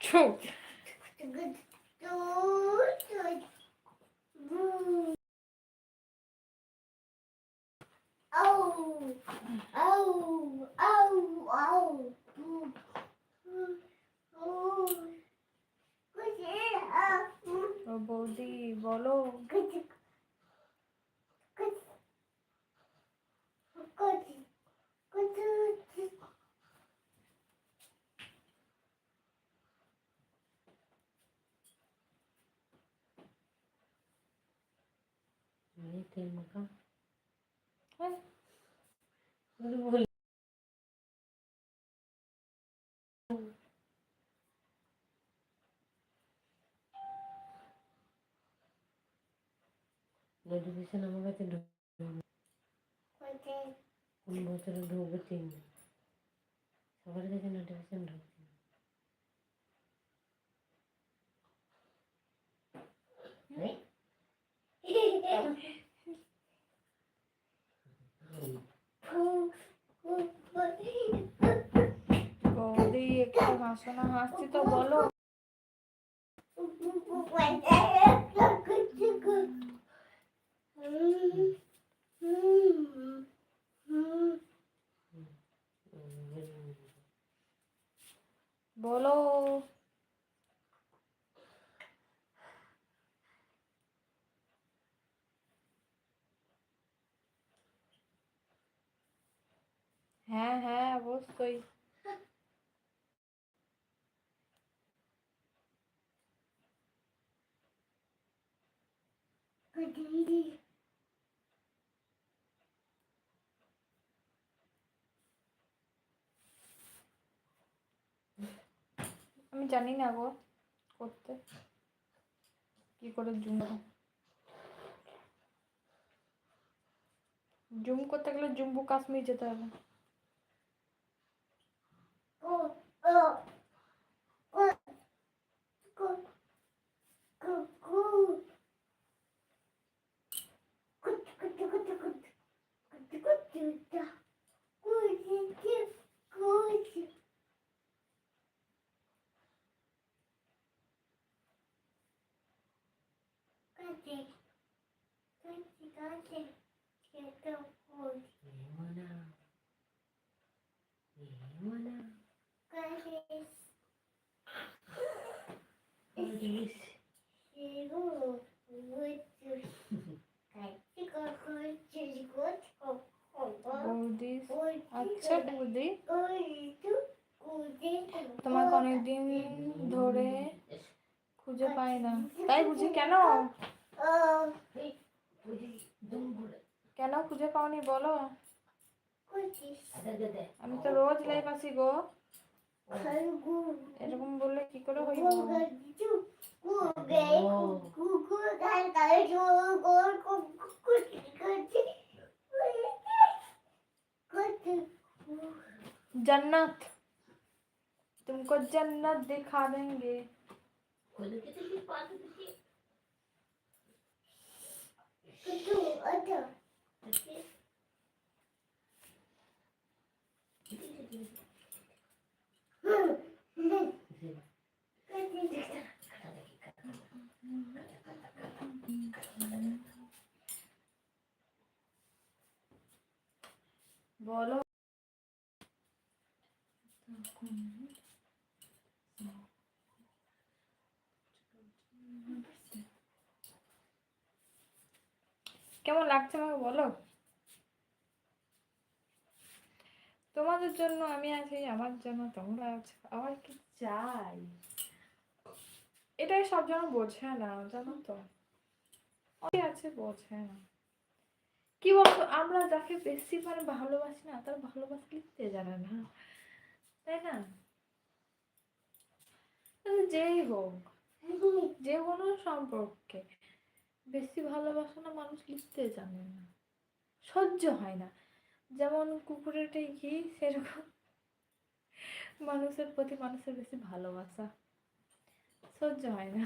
Çok. Oh, oh, oh. ಐತೆ ಮಗ ದೊಡ್ಡ ದಿವಸ ನಮಗೆ ತಿಂದು ಹೋಗುತ್ತೀನಿ ಸವರ್ಗಕ್ಕೆ ನಟ ತಿಂದು একটু হাসো না হাসছি তো বলো। বলো। হ্যাঁ হ্যাঁ অবশ্যই। আমি জানি না গো, করতে। কি করে জুম জুম করতে গেলে জম্মু কাশ্মীর যেতে হবে। আচ্ছা বৌদি তোমাকে অনেকদিন ধরে খুঁজে পাই না। তাই বুঝি কেন? কেন খুঁজে পাওনি বলো আমি তো রোজ লাইভ আসি গো এরকম বললে কি করে হইব जन्नत तुमको जन्नत दिखा देंगे বলো। কেমন লাগছে আমাকে বলো? তোমাদের জন্য আমি আছি, আমার জন্য তোমরা আছো, আমার কি চাই? এটাই সব জন বোঝে না, জানো তো? আছে বোঝে না। কি বলতো? আমরা যাকে বেশি মানে ভালোবাসি না, তার ভালোবাসা লিখতে জানে না। তাই না? যেই হোক, যে কোনো সম্পর্কে বেশি ভালোবাসা না, মানুষ লিখতে জানে না। সহ্য হয় না। যেমন কুকুরেরটাই ঘি সেরকম মানুষের প্রতি মানুষের বেশি ভালোবাসা। সহ্য হয় না।